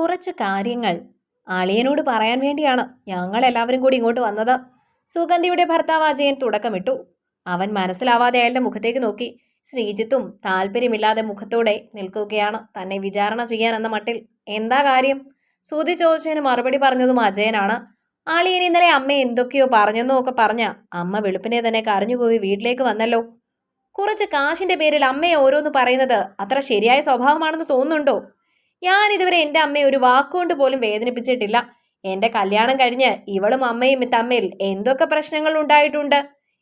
കുറച്ച് കാര്യങ്ങൾ അളിയനോട് പറയാൻ വേണ്ടിയാണ് ഞങ്ങൾ എല്ലാവരും കൂടി ഇങ്ങോട്ട് വന്നത്. സുഗന്ധിയുടെ ഭർത്താവ് അജയൻ തുടക്കമിട്ടു. അവൻ മനസ്സിലാവാതെ അയാളുടെ മുഖത്തേക്ക് നോക്കി. ശ്രീജിത്തും താല്പര്യമില്ലാതെ മുഖത്തോടെ നിൽക്കുകയാണ്. തന്നെ വിചാരണ ചെയ്യാൻ എന്ന മട്ടിൽ എന്താ കാര്യം? സുതി ചോദിച്ചതിന് മറുപടി പറഞ്ഞതും അജയനാണ്. ആളിയൻ ഇന്നലെ അമ്മ എന്തൊക്കെയോ പറഞ്ഞെന്നോ ഒക്കെ പറഞ്ഞ അമ്മ വെളുപ്പിനെ തന്നെ കരഞ്ഞുപോയി വീട്ടിലേക്ക് വന്നല്ലോ. കുറച്ച് കാശിന്റെ പേരിൽ അമ്മയെ ഓരോന്ന് പറയുന്നത് അത്ര ശരിയായ സ്വഭാവമാണെന്ന് തോന്നുന്നുണ്ടോ? ഞാൻ ഇതുവരെ എന്റെ അമ്മയെ ഒരു വാക്കുകൊണ്ട് പോലും വേദനിപ്പിച്ചിട്ടില്ല. എന്റെ കല്യാണം കഴിഞ്ഞ് ഇവളും അമ്മയും തമ്മിൽ എന്തൊക്കെ പ്രശ്നങ്ങൾ ഉണ്ടായിട്ടുണ്ട്?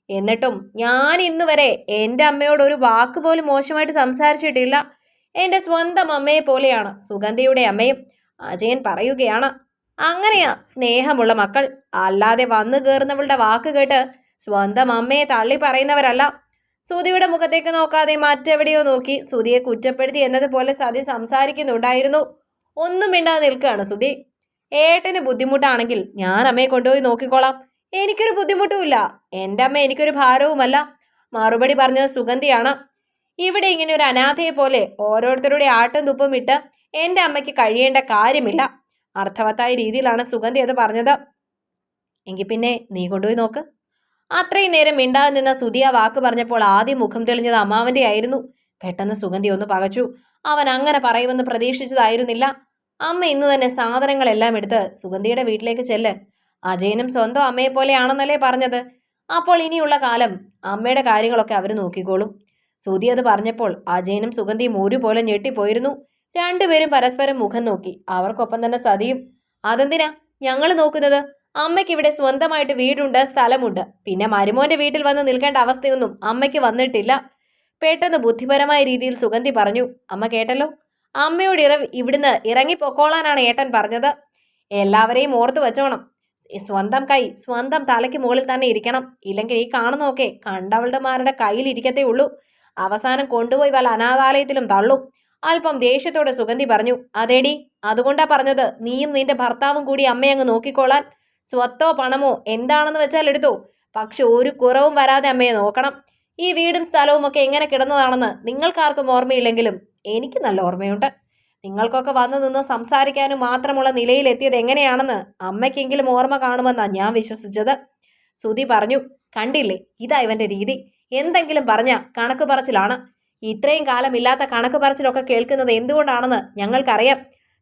എന്നിട്ടും ഞാൻ ഇന്ന് വരെ എന്റെ അമ്മയോട് ഒരു വാക്ക് പോലും മോശമായിട്ട് സംസാരിച്ചിട്ടില്ല. എന്റെ സ്വന്തം അമ്മയെ പോലെയാണ് സുഗന്ധിയുടെ അമ്മയും. അജയൻ പറയുകയാണ് അങ്ങനെയാ സ്നേഹമുള്ള മക്കൾ. അല്ലാതെ വന്നു കയറുന്നവളുടെ വാക്ക് കേട്ട് സ്വന്തം അമ്മയെ തള്ളി പറയുന്നവരല്ല. സുധിയുടെ മുഖത്തേക്ക് നോക്കാതെ മറ്റെവിടെയോ നോക്കി സുധിയെ കുറ്റപ്പെടുത്തി എന്നതുപോലെ സതി സംസാരിക്കുന്നുണ്ടായിരുന്നു. ഒന്നും മിണ്ടാതെ നിൽക്കുകയാണ് സുധി ഏട്ടന് ബുദ്ധിമുട്ടാണെങ്കിൽ ഞാൻ അമ്മയെ കൊണ്ടുപോയി നോക്കിക്കോളാം. എനിക്കൊരു ബുദ്ധിമുട്ടുമില്ല. എന്റെ അമ്മ എനിക്കൊരു ഭാരവുമല്ല. മറുപടി പറഞ്ഞത് സുഗന്ധിയാണ്. ഇവിടെ ഇങ്ങനെ ഒരു അനാഥയെ പോലെ ഓരോരുത്തരുടെ ആട്ടും തുപ്പും ഇട്ട് എന്റെ അമ്മയ്ക്ക് കഴിയേണ്ട കാര്യമില്ല. അർത്ഥവത്തായ രീതിയിലാണ് സുഗന്ധി അത് പറഞ്ഞത്. എങ്കിൽ പിന്നെ നീ കൊണ്ടുപോയി നോക്ക്. അത്രയും നേരം മിണ്ടാതെ നിന്ന സുധിയ വാക്ക് പറഞ്ഞപ്പോൾ ആദ്യം മുഖം തെളിഞ്ഞത് അമ്മാവന്റെ ആയിരുന്നു. പെട്ടെന്ന് സുഗന്ധി ഒന്ന് പകച്ചു. അവൻ അങ്ങനെ പറയുമെന്ന് പ്രതീക്ഷിച്ചതായിരുന്നില്ല. അമ്മ ഇന്ന് തന്നെ സാധനങ്ങളെല്ലാം എടുത്ത് സുഗന്ധിയുടെ വീട്ടിലേക്ക് ചെല്ല്. അജയനും സ്വന്തം അമ്മയെ പോലെയാണെന്നല്ലേ പറഞ്ഞത്. അപ്പോൾ ഇനിയുള്ള കാലം അമ്മയുടെ കാര്യങ്ങളൊക്കെ അവർ നോക്കിക്കോളും. സുധി അത് പറഞ്ഞപ്പോൾ അജയനും സുഗന്ധിയും ഒരുപോലെ ഞെട്ടിപ്പോയിരുന്നു. രണ്ടുപേരും പരസ്പരം മുഖം നോക്കി. അവർക്കൊപ്പം തന്നെ സതിയും. അതെന്തിനാ ഞങ്ങൾ നോക്കുന്നത്? അമ്മയ്ക്ക് ഇവിടെ സ്വന്തമായിട്ട് വീടുണ്ട് സ്ഥലമുണ്ട്. പിന്നെ മരുമോന്റെ വീട്ടിൽ വന്ന് നിൽക്കേണ്ട അവസ്ഥയൊന്നും അമ്മയ്ക്ക് വന്നിട്ടില്ല. പെട്ടെന്ന് ബുദ്ധിപരമായ രീതിയിൽ സുഗന്ധി പറഞ്ഞു അമ്മ കേട്ടല്ലോ? അമ്മയോട് ഇറ ഇവിടുന്ന് ഇറങ്ങിപ്പൊക്കോളാനാണ് ഏട്ടൻ പറഞ്ഞത്. എല്ലാവരെയും ഓർത്തു വെച്ചോണം. സ്വന്തം കൈ സ്വന്തം തലയ്ക്ക് മുകളിൽ തന്നെ ഇരിക്കണം. ഇല്ലെങ്കിൽ ഈ കാണുന്നൊക്കെ കണ്ടവളുടെമാരുടെ കയ്യിൽ ഇരിക്കത്തേ ഉള്ളൂ. അവസാനം കൊണ്ടുപോയി വല്ല അനാഥാലയത്തിലും തള്ളും. അല്പം ദേഷ്യത്തോടെ സുഗന്ധി പറഞ്ഞു അതേടി അതുകൊണ്ടാ പറഞ്ഞത്. നീയും നിന്റെ ഭർത്താവും കൂടി അമ്മയെ അങ്ങ് നോക്കിക്കോളാൻ. സ്വത്തോ പണമോ എന്താണെന്ന് വെച്ചാൽ എടുത്തോ. പക്ഷെ ഒരു കുറവും വരാതെ അമ്മയെ നോക്കണം. ഈ വീടും സ്ഥലവും ഒക്കെ എങ്ങനെ കിടന്നതാണെന്ന് നിങ്ങൾക്കാർക്കും ഓർമ്മയില്ലെങ്കിലും എനിക്ക് നല്ല ഓർമ്മയുണ്ട്. നിങ്ങൾക്കൊക്കെ വന്നു നിന്ന് സംസാരിക്കാനും മാത്രമുള്ള നിലയിലെത്തിയത് എങ്ങനെയാണെന്ന് അമ്മയ്ക്കെങ്കിലും ഓർമ്മ കാണുമെന്നാണ് ഞാൻ വിശ്വസിച്ചത്. സുധി പറഞ്ഞു കണ്ടില്ലേ ഇതാ ഇവന്റെ രീതി. എന്തെങ്കിലും പറഞ്ഞ കണക്ക് പറച്ചിലാണ്. ഇത്രയും കാലം ഇല്ലാത്ത കണക്ക് പറച്ചിലൊക്കെ കേൾക്കുന്നത് എന്തുകൊണ്ടാണെന്ന് ഞങ്ങൾക്കറിയാം.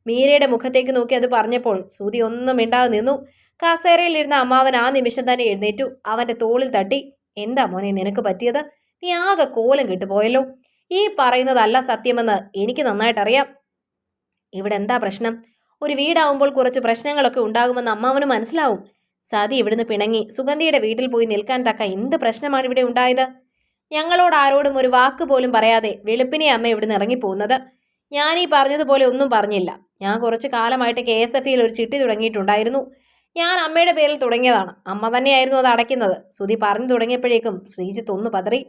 മീരയുടെ മുഖത്തേക്ക് നോക്കി അത് പറഞ്ഞപ്പോൾ സുതി ഒന്നും മിണ്ടാതെ നിന്നു. കസേരയിലിരുന്ന അമ്മാവൻ ആ നിമിഷം തന്നെ എഴുന്നേറ്റു. അവന്റെ തോളിൽ തട്ടി എന്താ മോനെ നിനക്ക് പറ്റിയത്? നീ ആകെ കോലം കിട്ടുപോയല്ലോ. ഈ പറയുന്നതല്ല സത്യമെന്ന് എനിക്ക് നന്നായിട്ടറിയാം. ഇവിടെ എന്താ പ്രശ്നം? ഒരു വീടാവുമ്പോൾ കുറച്ച് പ്രശ്നങ്ങളൊക്കെ ഉണ്ടാകുമെന്ന് അമ്മാവന് മനസ്സിലാവും. സതി ഇവിടുന്ന് പിണങ്ങി സുഗന്ധിയുടെ വീട്ടിൽ പോയി നിൽക്കാൻ തക്ക എന്ത് പ്രശ്നമാണ് ഇവിടെ ഉണ്ടായത്? ഞങ്ങളോട് ആരോടും ഒരു വാക്ക് പോലും പറയാതെ വെളുപ്പിനെ അമ്മ ഇവിടുന്ന് ഇറങ്ങിപ്പോകുന്നത് ഞാൻ ഈ പറഞ്ഞതുപോലെ ഒന്നും പറഞ്ഞില്ല. ഞാൻ കുറച്ച് കാലമായിട്ട് കെ എസ് എഫ് ഒരു ചിട്ടി തുടങ്ങിയിട്ടുണ്ടായിരുന്നു. ഞാൻ അമ്മയുടെ പേരിൽ തുടങ്ങിയതാണ്. അമ്മ തന്നെയായിരുന്നു അത് അടയ്ക്കുന്നത്. സുധി പറഞ്ഞു തുടങ്ങിയപ്പോഴേക്കും ശ്രീജിത്ത് ഒന്ന് പതറി.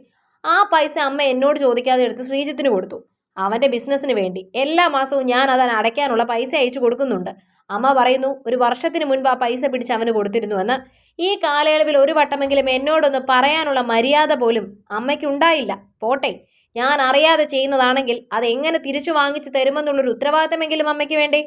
ആ പൈസ അമ്മ എന്നോട് ചോദിക്കാതെ എടുത്ത് ശ്രീജിത്തിന് കൊടുത്തു. അവന്റെ ബിസിനസ്സിന് വേണ്ടി. എല്ലാ മാസവും ഞാൻ അതിന് അടയ്ക്കാനുള്ള പൈസ അയച്ചു കൊടുക്കുന്നുണ്ട്. അമ്മ പറയുന്നു ഒരു വർഷത്തിന് മുൻപ് ആ പൈസ പിടിച്ച് അവന് കൊടുത്തിരുന്നുവെന്ന് ഈ കാലയളവിൽ ഒരു വട്ടമെങ്കിലും എന്നോടൊന്ന് പറയാനുള്ള മര്യാദ പോലും അമ്മയ്ക്കുണ്ടായില്ല. പോട്ടെ ഞാൻ അറിയാതെ ചെയ്യുന്നതാണെങ്കിൽ അത് എങ്ങനെ തിരിച്ചു വാങ്ങിച്ചു തരുമെന്നുള്ളൊരു ഉത്തരവാദിത്തമെങ്കിലും അമ്മയ്ക്ക് വേണ്ടേ?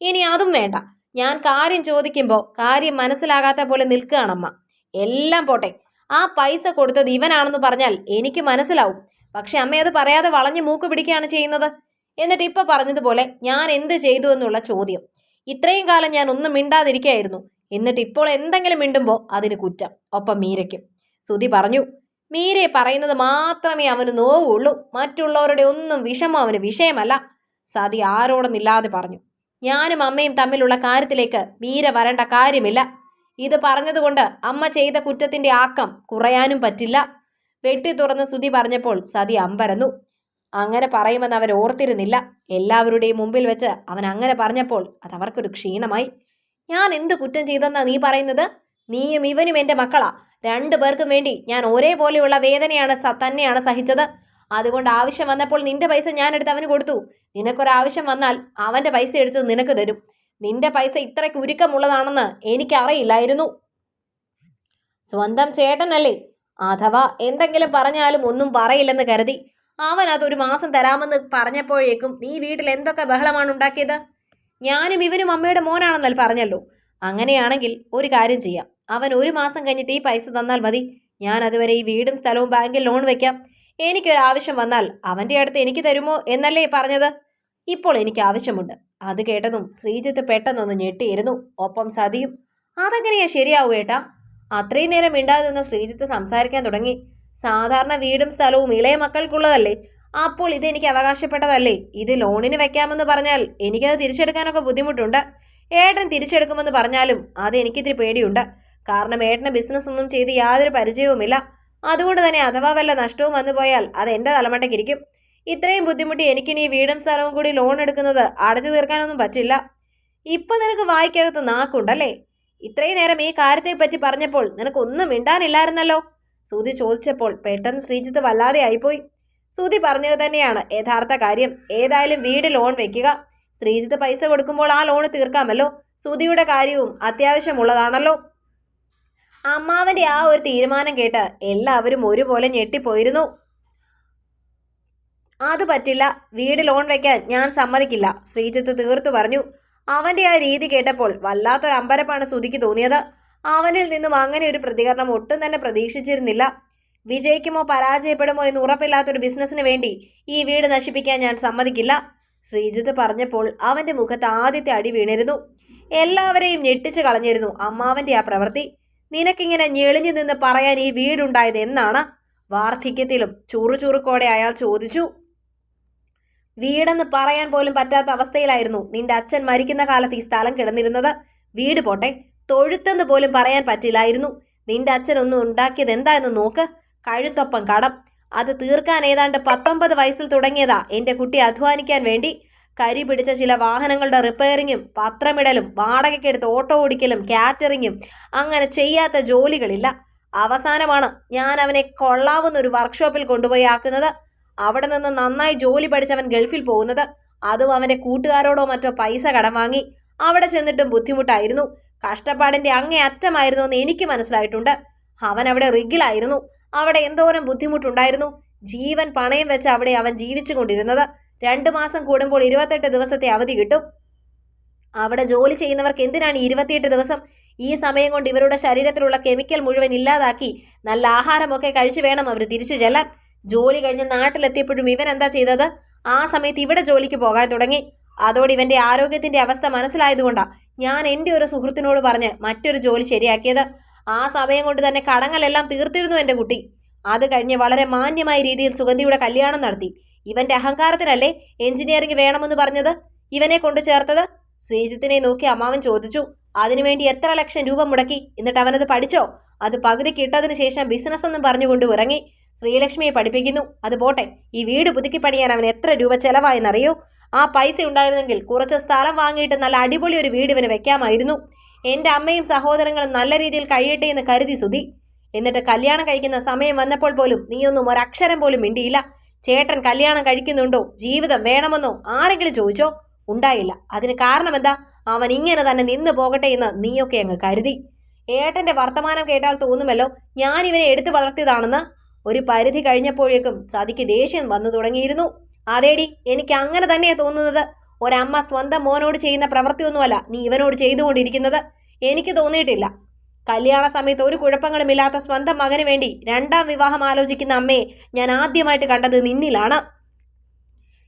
ഇനി അതും വേണ്ട. ഞാൻ കാര്യം ചോദിക്കുമ്പോൾ കാര്യം മനസ്സിലാകാത്ത പോലെ നിൽക്കുകയാണമ്മ. എല്ലാം പോട്ടെ. ആ പൈസ കൊടുത്തത് ഇവനാണെന്ന് പറഞ്ഞാൽ എനിക്ക് മനസ്സിലാവും. പക്ഷെ അമ്മ അത് പറയാതെ വളഞ്ഞു മൂക്ക് പിടിക്കുകയാണ് ചെയ്യുന്നത്. എന്നിട്ട് ഇപ്പൊ പറഞ്ഞതുപോലെ ഞാൻ എന്ത് ചെയ്തു എന്നുള്ള ചോദ്യം. ഇത്രയും കാലം ഞാൻ ഒന്നും മിണ്ടാതിരിക്കുകയായിരുന്നു. എന്നിട്ട് ഇപ്പോൾ എന്തെങ്കിലും മിണ്ടുമ്പോൾ അതിന് കുറ്റം. ഒപ്പം മീരയ്ക്കും. സുതി പറഞ്ഞു മീരയെ പറയുന്നത് മാത്രമേ അവന് നോവുള്ളൂ. മറ്റുള്ളവരുടെ ഒന്നും വിഷമം അവന് വിഷയമല്ല. സതി ആരോടൊന്നില്ലാതെ പറഞ്ഞു. ഞാനും അമ്മയും തമ്മിലുള്ള കാര്യത്തിലേക്ക് മീര വരേണ്ട കാര്യമില്ല. ഇത് പറഞ്ഞതുകൊണ്ട് അമ്മ ചെയ്ത കുറ്റത്തിന്റെ ആക്കം കുറയാനും പറ്റില്ല. വെട്ടി തുറന്ന് സ്തുതി പറഞ്ഞപ്പോൾ സതി അമ്പരന്നു. അങ്ങനെ പറയുമെന്ന് അവർ ഓർത്തിരുന്നില്ല. എല്ലാവരുടെയും മുമ്പിൽ വെച്ച് അവൻ അങ്ങനെ പറഞ്ഞപ്പോൾ അത് അവർക്കൊരു ക്ഷീണമായി. ഞാൻ എന്ത് കുറ്റം ചെയ്തെന്നാ നീ പറയുന്നത്? നീയും ഇവനും എന്റെ മക്കളാ. രണ്ടു പേർക്കും വേണ്ടി ഞാൻ ഒരേപോലെയുള്ള വേദനയാണ് തന്നെയാണ് സഹിച്ചത്. അതുകൊണ്ട് ആവശ്യം വന്നപ്പോൾ നിന്റെ പൈസ ഞാൻ എടുത്ത് അവന് കൊടുത്തു. നിനക്കൊരാവശ്യം വന്നാൽ അവന്റെ പൈസ എടുത്തു നിനക്ക് തരും. നിന്റെ പൈസ ഇത്രയ്ക്ക് ഉരുക്കമുള്ളതാണെന്ന് എനിക്കറിയില്ലായിരുന്നു. സ്വന്തം ചേട്ടനല്ലേ? അഥവാ എന്തെങ്കിലും പറഞ്ഞാലും ഒന്നും പറയില്ലെന്ന് കരുതി. അവൻ അതൊരു മാസം തരാമെന്ന് പറഞ്ഞപ്പോഴേക്കും നീ വീട്ടിൽ എന്തൊക്കെ ബഹളമാണ് ഉണ്ടാക്കിയത്? ഞാനും ഇവനും അമ്മയുടെ മോനാണെന്നല്ല പറഞ്ഞല്ലോ. അങ്ങനെയാണെങ്കിൽ ഒരു കാര്യം ചെയ്യാം. അവൻ ഒരു മാസം കഴിഞ്ഞിട്ട് ഈ പൈസ തന്നാൽ മതി. ഞാൻ അതുവരെ ഈ വീടും സ്ഥലവും ബാങ്കിൽ ലോൺ വെക്കാം. എനിക്കൊരാവശ്യം വന്നാൽ അവന്റെ അടുത്ത് എനിക്ക് തരുമോ എന്നല്ലേ പറഞ്ഞത്? ഇപ്പോൾ എനിക്ക് ആവശ്യമുണ്ട്. അത് കേട്ടതും ശ്രീജിത്ത് പെട്ടെന്നൊന്ന് ഞെട്ടിയിരുന്നു. ഒപ്പം സതിയും അതെങ്ങനെയാ ശരിയാവൂ ഏട്ടാ? അത്രയും നേരം മിണ്ടാതെ നിന്ന് ശ്രീജിത്ത് സംസാരിക്കാൻ തുടങ്ങി. സാധാരണ വീടും സ്ഥലവും ഇളയ മക്കൾക്കുള്ളതല്ലേ. അപ്പോൾ ഇത് എനിക്ക് അവകാശപ്പെട്ടതല്ലേ? ഇത് ലോണിന് വെക്കാമെന്ന് പറഞ്ഞാൽ എനിക്കത് തിരിച്ചെടുക്കാനൊക്കെ ബുദ്ധിമുട്ടുണ്ട്. ഏട്ടൻ തിരിച്ചെടുക്കുമെന്ന് പറഞ്ഞാലും അത് എനിക്കിത്തിരി പേടിയുണ്ട്. കാരണം ഏട്ടന് ബിസിനസ് ഒന്നും ചെയ്ത് യാതൊരു പരിചയവുമില്ല. അതുകൊണ്ട് തന്നെ അഥവാ വല്ല നഷ്ടവും വന്നുപോയാൽ അത് എന്റെ തലമണ്ടയ്ക്കിരിക്കും. ഇത്രയും ബുദ്ധിമുട്ടി എനിക്കിനി വീടും സ്ഥലവും കൂടി ലോൺ എടുക്കുന്നത് അടച്ചു തീർക്കാനൊന്നും പറ്റില്ല. ഇപ്പൊ നിനക്ക് വായിക്കകത്ത് നാക്കുണ്ടല്ലേ? ഇത്രയും നേരം ഈ കാര്യത്തെപ്പറ്റി പറഞ്ഞപ്പോൾ നിനക്കൊന്നും മിണ്ടാനില്ലായിരുന്നല്ലോ? സുധി ചോദിച്ചപ്പോൾ പെട്ടെന്ന് ശ്രീജിത്ത് വല്ലാതെ ആയിപ്പോയി. സുധി പറഞ്ഞത് തന്നെയാണ് യഥാർത്ഥ കാര്യം. ഏതായാലും വീട് ലോൺ വെക്കുക. ശ്രീജിത്ത് പൈസ കൊടുക്കുമ്പോൾ ആ ലോൺ തീർക്കാമല്ലോ. സുധിയുടെ കാര്യവും അത്യാവശ്യമുള്ളതാണല്ലോ. അമ്മാവന്റെ ആ ഒരു തീരുമാനം കേട്ട് എല്ലാവരും ഒരുപോലെ ഞെട്ടിപ്പോയിരുന്നു. അത് പറ്റില്ല. വീട് ലോൺ വെക്കാൻ ഞാൻ സമ്മതിക്കില്ല ശ്രീജിത്ത് തീർത്തു പറഞ്ഞു. അവന്റെ ആ രീതി കേട്ടപ്പോൾ വല്ലാത്തൊരു അമ്പരപ്പാണ് സുധിക്ക് തോന്നിയത്. അവനിൽ നിന്നും അങ്ങനെ ഒരു പ്രതികരണം ഒട്ടും തന്നെ പ്രതീക്ഷിച്ചിരുന്നില്ല. വിജയിക്കുമോ പരാജയപ്പെടുമോ എന്ന് ഉറപ്പില്ലാത്തൊരു ബിസിനസ്സിന് വേണ്ടി ഈ വീട് നശിപ്പിക്കാൻ ഞാൻ സമ്മതിക്കില്ല ശ്രീജിത്ത് പറഞ്ഞപ്പോൾ അവന്റെ മുഖത്ത് ആദ്യത്തെ അടി വീണിരുന്നു. എല്ലാവരെയും ഞെട്ടിച്ചു കളഞ്ഞിരുന്നു അമ്മാവന്റെ ആ പ്രവൃത്തി. നിനക്കിങ്ങനെ ഞെളിഞ്ഞു നിന്ന് പറയാൻ ഈ വീടുണ്ടായത് എന്നാണ് വാർദ്ധക്യത്തിലും ചുറുചുറുക്കോടെ അയാൾ ചോദിച്ചു. വീടെന്ന് പറയാൻ പോലും പറ്റാത്ത അവസ്ഥയിലായിരുന്നു നിന്റെ അച്ഛൻ മരിക്കുന്ന കാലത്ത് ഈ സ്ഥലം കിടന്നിരുന്നത്. വീട് പോട്ടെ തൊഴുത്തെന്ന് പോലും പറയാൻ പറ്റില്ലായിരുന്നു. നിന്റെ അച്ഛൻ ഒന്നും ഉണ്ടാക്കിയത് എന്താ എന്ന് നോക്ക്. കഴുത്തൊപ്പം കടം. അത് തീർക്കാൻ ഏതാണ്ട് പത്തൊമ്പത് വയസ്സിൽ തുടങ്ങിയതാ എന്റെ കുട്ടി അധ്വാനിക്കാൻ വേണ്ടി. കരി പിടിച്ച ചില വാഹനങ്ങളുടെ റിപ്പയറിങ്ങും പത്രമിടലും വാടകയ്ക്കെടുത്ത് ഓട്ടോ ഓടിക്കലും കാറ്ററിങ്ങും അങ്ങനെ ചെയ്യാത്ത ജോലികളില്ല. അവസാനമാണ് ഞാൻ അവനെ കൊള്ളാവുന്ന ഒരു വർക്ക്ഷോപ്പിൽ കൊണ്ടുപോയി ആക്കുന്നത്. അവിടെ നിന്ന് നന്നായി ജോലി പഠിച്ചവൻ ഗൾഫിൽ പോകുന്നത്. അതും അവന്റെ കൂട്ടുകാരോടോ മറ്റോ പൈസ കടം വാങ്ങി. അവിടെ ചെന്നിട്ടും ബുദ്ധിമുട്ടായിരുന്നു. കഷ്ടപ്പാടിന്റെ അങ്ങേ അറ്റമായിരുന്നു എന്ന് എനിക്ക് മനസ്സിലായിട്ടുണ്ട്. അവൻ അവിടെ റിഗിലായിരുന്നു. അവിടെ എന്തോരം ബുദ്ധിമുട്ടുണ്ടായിരുന്നു. ജീവൻ പണയം വെച്ച് അവിടെ അവൻ ജീവിച്ചു കൊണ്ടിരുന്നത് രണ്ടു മാസം കൂടുമ്പോൾ ഇരുപത്തെട്ട് ദിവസത്തെ അവധി കിട്ടും. അവിടെ ജോലി ചെയ്യുന്നവർക്ക് എന്തിനാണ് ഇരുപത്തിയെട്ട് ദിവസം? ഈ സമയം കൊണ്ട് ഇവരുടെ ശരീരത്തിലുള്ള കെമിക്കൽ മുഴുവൻ ഇല്ലാതാക്കി നല്ല ആഹാരമൊക്കെ കഴിച്ചു വേണം അവർ തിരിച്ചു ചെല്ലാൻ. ജോലി കഴിഞ്ഞ് നാട്ടിലെത്തിയപ്പോഴും ഇവൻ എന്താ ചെയ്തത്? ആ സമയത്ത് ഇവിടെ ജോലിക്ക് പോകാൻ തുടങ്ങി. അതോടെ ഇവന്റെ ആരോഗ്യത്തിന്റെ അവസ്ഥ മനസ്സിലായതുകൊണ്ടാണ് ഞാൻ എന്റെ ഒരു സുഹൃത്തിനോട് പറഞ്ഞ് മറ്റൊരു ജോലി ശരിയാക്കിയത്. ആ സമയം കൊണ്ട് തന്നെ കടങ്ങളെല്ലാം തീർത്തിരുന്നു എന്റെ കുട്ടി. അത് കഴിഞ്ഞ് വളരെ മാന്യമായ രീതിയിൽ സുഗന്ധിയുടെ കല്യാണം നടത്തി. ഇവന്റെ അഹങ്കാരത്തിനല്ലേ എഞ്ചിനീയറിംഗ് വേണമെന്ന് പറഞ്ഞത്? ഇവനെ കൊണ്ട് ചേർത്തത്? ശ്രീജിത്തിനെ നോക്കി അമ്മാവൻ ചോദിച്ചു. അതിനുവേണ്ടി എത്ര ലക്ഷം രൂപ മുടക്കി? എന്നിട്ട് അവനത് പഠിച്ചോ? അത് പകുതി കിട്ടതിന് ശേഷം ബിസിനസ് എന്നും പറഞ്ഞുകൊണ്ട് ഇറങ്ങി ശ്രീലക്ഷ്മിയെ പഠിപ്പിക്കുന്നു. അത് പോട്ടെ. ഈ വീട് പുതുക്കി പണിയാൻ അവൻ എത്ര രൂപ ചെലവായെന്നറിയോ? ആ പൈസ ഉണ്ടായിരുന്നെങ്കിൽ കുറച്ച് സ്ഥലം വാങ്ങിയിട്ട് നല്ല അടിപൊളി ഒരു വീട് ഇവന് വെക്കാമായിരുന്നു. എന്റെ അമ്മയും സഹോദരങ്ങളും നല്ല രീതിയിൽ കഴിയട്ടെ എന്ന് കരുതി സുതി എന്നിട്ട് കല്യാണം കഴിക്കുന്ന സമയം വന്നപ്പോൾ പോലും നീയൊന്നും ഒരക്ഷരം പോലും മിണ്ടിയില്ല. ചേട്ടൻ കല്യാണം കഴിക്കുന്നുണ്ടോ? ജീവിതം വേണമെന്നോ ആരെങ്കിലും ചോദിച്ചോ? ഉണ്ടായില്ല. അതിന് കാരണം എന്താ? അവൻ ഇങ്ങനെ തന്നെ നിന്ന് പോകട്ടെ എന്ന് നീയൊക്കെ അങ്ങ് കരുതി. ഏട്ടന്റെ വർത്തമാനം കേട്ടാൽ തോന്നുമല്ലോ ഞാൻ ഇവനെ എടുത്തു വളർത്തിയതാണെന്ന്. ഒരു പരിധി കഴിഞ്ഞപ്പോഴേക്കും സതിക്ക് ദേഷ്യം വന്നു തുടങ്ങിയിരുന്നു. അതേടി എനിക്ക് അങ്ങനെ തന്നെയാണ് തോന്നുന്നത്. ഒരമ്മ സ്വന്തം മോനോട് ചെയ്യുന്ന പ്രവൃത്തിയൊന്നുമല്ല നീ ഇവനോട് ചെയ്തുകൊണ്ടിരിക്കുന്നത്. എനിക്ക് തോന്നിയിട്ടില്ല. കല്യാണ സമയത്ത് ഒരു കുഴപ്പങ്ങളുമില്ലാത്ത സ്വന്തം മകന് വേണ്ടി രണ്ടാം വിവാഹം ആലോചിക്കുന്ന അമ്മയെ ഞാൻ ആദ്യമായിട്ട് കണ്ടത് നിന്നിലാണ്.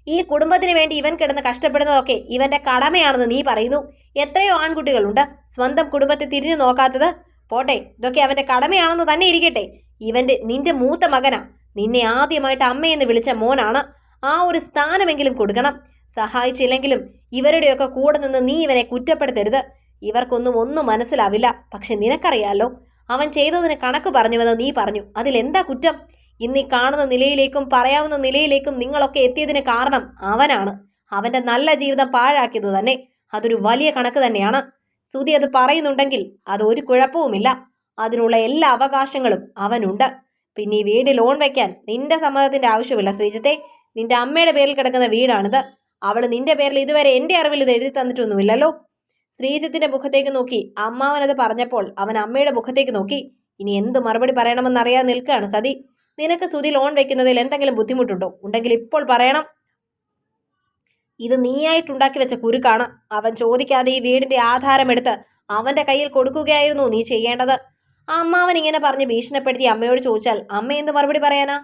ഈ കുടുംബത്തിന് വേണ്ടി ഇവൻ കിടന്ന് കഷ്ടപ്പെടുന്നതൊക്കെ ഇവന്റെ കടമയാണെന്ന് നീ പറയുന്നു. എത്രയോ ആൺകുട്ടികളുണ്ട്. സ്വന്തം കുടുംബത്തെ തിരിഞ്ഞു നോക്കാത്തത്. പോട്ടെ ഇതൊക്കെ അവന്റെ കടമയാണെന്ന് തന്നെ ഇരിക്കട്ടെ. ഇവന്റെ നിന്റെ മൂത്ത മകനാ. നിന്നെ ആദ്യമായിട്ട് അമ്മയെന്ന് വിളിച്ച മോനാണ്. ആ ഒരു സ്ഥാനമെങ്കിലും കൊടുക്കണം. സഹായിച്ചില്ലെങ്കിലും ഇവരുടെയൊക്കെ കൂടെ നിന്ന് നീ ഇവനെ കുറ്റപ്പെടുത്തരുത്. ഇവർക്കൊന്നും ഒന്നും മനസ്സിലാവില്ല. പക്ഷെ നിനക്കറിയാലോ അവൻ ചെയ്തതിന് കണക്ക് പറഞ്ഞുവെന്ന് നീ പറഞ്ഞു. അതിലെന്താ കുറ്റം? ഇന്ന് കാണുന്ന നിലയിലേക്കും പറയാവുന്ന നിലയിലേക്കും നിങ്ങളൊക്കെ എത്തിയതിന് കാരണം അവനാണ്. അവന്റെ നല്ല ജീവിതം പാഴാക്കിയത് തന്നെ. അതൊരു വലിയ കണക്ക് തന്നെയാണ്. സുതി അത് പറയുന്നുണ്ടെങ്കിൽ അത് ഒരു കുഴപ്പവുമില്ല. അതിനുള്ള എല്ലാ അവകാശങ്ങളും അവനുണ്ട്. പിന്നെ ഈ വീട് ലോൺ വയ്ക്കാൻ നിന്റെ സമ്മതത്തിന്റെ ആവശ്യമില്ല ശ്രീജിത്തെ. നിന്റെ അമ്മയുടെ പേരിൽ കിടക്കുന്ന വീടാണിത്. അവൾ നിന്റെ പേരിൽ ഇതുവരെ എന്റെ അറിവിൽ ഇത് എഴുതി തന്നിട്ടൊന്നുമില്ലല്ലോ. ശ്രീജിത്തിന്റെ മുഖത്തേക്ക് നോക്കി. അമ്മാവനത് പറഞ്ഞപ്പോൾ അവൻ അമ്മയുടെ മുഖത്തേക്ക് നോക്കി. ഇനി എന്ത് മറുപടി പറയണമെന്ന് പറയണമെന്നറിയാതെ നിൽക്കുകയാണ് സതി. നിനക്ക് സുതി ലോൺ വെക്കുന്നതിൽ എന്തെങ്കിലും ബുദ്ധിമുട്ടുണ്ടോ? ഉണ്ടെങ്കിൽ ഇപ്പോൾ പറയണം. ഇത് നീയായിട്ടുണ്ടാക്കി വെച്ച കുരുക്കാണ്. അവൻ ചോദിക്കാതെ ഈ വീടിന്റെ ആധാരമെടുത്ത് അവന്റെ കയ്യിൽ കൊടുക്കുകയായിരുന്നു നീ ചെയ്യേണ്ടത്. അമ്മാവൻ ഇങ്ങനെ പറഞ്ഞ് ഭീഷണിപ്പെടുത്തി അമ്മയോട് ചോദിച്ചാൽ അമ്മ എന്ത് മറുപടി പറയാനാ?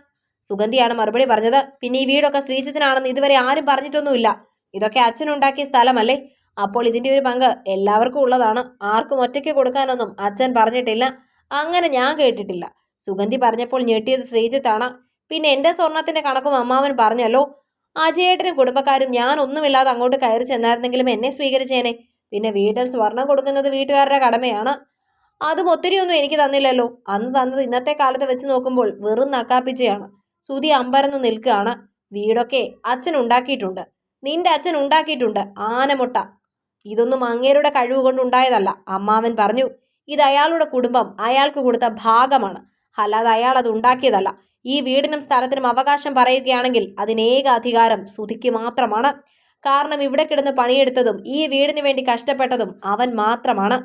സുഗന്ധിയാണ് മറുപടി പറഞ്ഞത്. പിന്നെ ഈ വീടൊക്കെ ശ്രീജിത്തിനാണെന്ന് ഇതുവരെ ആരും പറഞ്ഞിട്ടൊന്നുമില്ല. ഇതൊക്കെ അച്ഛനുണ്ടാക്കിയ സ്ഥലമല്ലേ? അപ്പോൾ ഇതിന്റെ ഒരു പങ്ക് എല്ലാവർക്കും ഉള്ളതാണ്. ആർക്കും ഒറ്റയ്ക്ക് കൊടുക്കാനൊന്നും അച്ഛൻ പറഞ്ഞിട്ടില്ല. അങ്ങനെ ഞാൻ കേട്ടിട്ടില്ല. സുഗന്ധി പറഞ്ഞപ്പോൾ ഞെട്ടിയത് ശ്രീജിത്താണ്. പിന്നെ എന്റെ സ്വർണത്തിന്റെ കണക്കും അമ്മാവൻ പറഞ്ഞല്ലോ. അജയേട്ടനും കുടുംബക്കാരും ഞാൻ ഒന്നുമില്ലാതെ അങ്ങോട്ട് കയറി ചെന്നായിരുന്നെങ്കിലും എന്നെ സ്വീകരിച്ചേനെ. പിന്നെ വീട്ടിൽ സ്വർണം കൊടുക്കുന്നത് വീട്ടുകാരുടെ കടമയാണ്. അതും ഒത്തിരിയൊന്നും എനിക്ക് തന്നില്ലല്ലോ. അന്ന് തന്നത് ഇന്നത്തെ കാലത്ത് വെച്ച് നോക്കുമ്പോൾ വെറും നക്കാപ്പിച്ചയാണ്. സുതി അമ്പരന്ന് നിൽക്കുകയാണ്. വീടൊക്കെ അച്ഛൻ ഉണ്ടാക്കിയിട്ടുണ്ട്. നിന്റെ അച്ഛൻ ഉണ്ടാക്കിയിട്ടുണ്ട്. ആനമുട്ട. ഇതൊന്നും അങ്ങേരുടെ കഴിവ് കൊണ്ടുണ്ടായതല്ല. അമ്മാവൻ പറഞ്ഞു ഇത് അയാളുടെ കുടുംബം. അയാൾക്ക് കൊടുത്ത ഭാഗമാണ്. അല്ലാതെ അയാൾ അത് ഉണ്ടാക്കിയതല്ല. ഈ വീടിനും സ്ഥലത്തിനും അവകാശം പറയുകയാണെങ്കിൽ അതിനേക അധികാരം സുധിക്ക് മാത്രമാണ്. കാരണം ഇവിടെ കിടന്ന് പണിയെടുത്തതും ഈ വീടിന് വേണ്ടി കഷ്ടപ്പെട്ടതും അവൻ മാത്രമാണ്.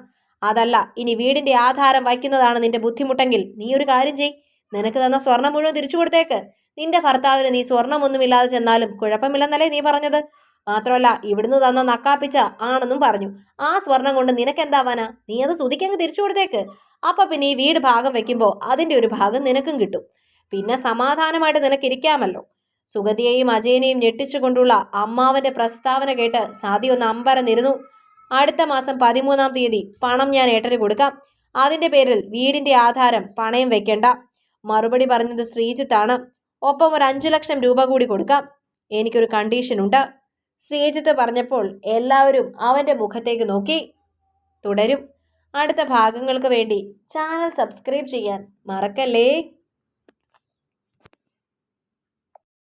അതല്ല ഇനി വീടിന്റെ ആധാരം വയ്ക്കുന്നതാണ് നിന്റെ ബുദ്ധിമുട്ടെങ്കിൽ നീ ഒരു കാര്യം ചെയ്. നിനക്ക് തന്ന സ്വർണം മുഴുവൻ തിരിച്ചു കൊടുത്തേക്ക്. നിന്റെ ഭർത്താവിന് നീ സ്വർണമൊന്നുമില്ലാതെ ചെന്നാലും കുഴപ്പമില്ലെന്നല്ലേ നീ പറഞ്ഞത്. മാത്രമല്ല ഇവിടുന്ന് തന്ന നക്കാപ്പിച്ച ആണെന്നും പറഞ്ഞു. ആ സ്വർണം കൊണ്ട് നിനക്കെന്താവാനാ? നീ അത് സുതിക്കങ്ങ് തിരിച്ചു കൊടുത്തേക്ക്. അപ്പൊ പിന്നെ ഈ വീട് ഭാഗം വെക്കുമ്പോൾ അതിന്റെ ഒരു ഭാഗം നിനക്കും കിട്ടും. പിന്നെ സമാധാനമായിട്ട് നിനക്കിരിക്കാമല്ലോ സുഗതിയെയും അജയനെയും ഞെട്ടിച്ചുകൊണ്ടുള്ള അമ്മാവന്റെ പ്രസ്താവന കേട്ട് സാദി ഒന്ന് അമ്പരന്നിരുന്നു. അടുത്ത മാസം പതിമൂന്നാം തീയതി പണം ഞാൻ ഏട്ടന് കൊടുക്കാം. അതിന്റെ പേരിൽ വീടിന്റെ ആധാരം പണയം വെക്കണ്ട. മറുപടി പറഞ്ഞത് ശ്രീജിത്താണ്. ഒപ്പം ഒരു അഞ്ചു ലക്ഷം രൂപ കൂടി കൊടുക്കാം. എനിക്കൊരു കണ്ടീഷനുണ്ട്. ശ്രീജിത്ത് പറഞ്ഞപ്പോൾ എല്ലാവരും അവന്റെ മുഖത്തേക്ക് നോക്കി. തുടരും. അടുത്ത ഭാഗങ്ങൾക്ക് വേണ്ടി ചാനൽ സബ്സ്ക്രൈബ് ചെയ്യാൻ മറക്കല്ലേ?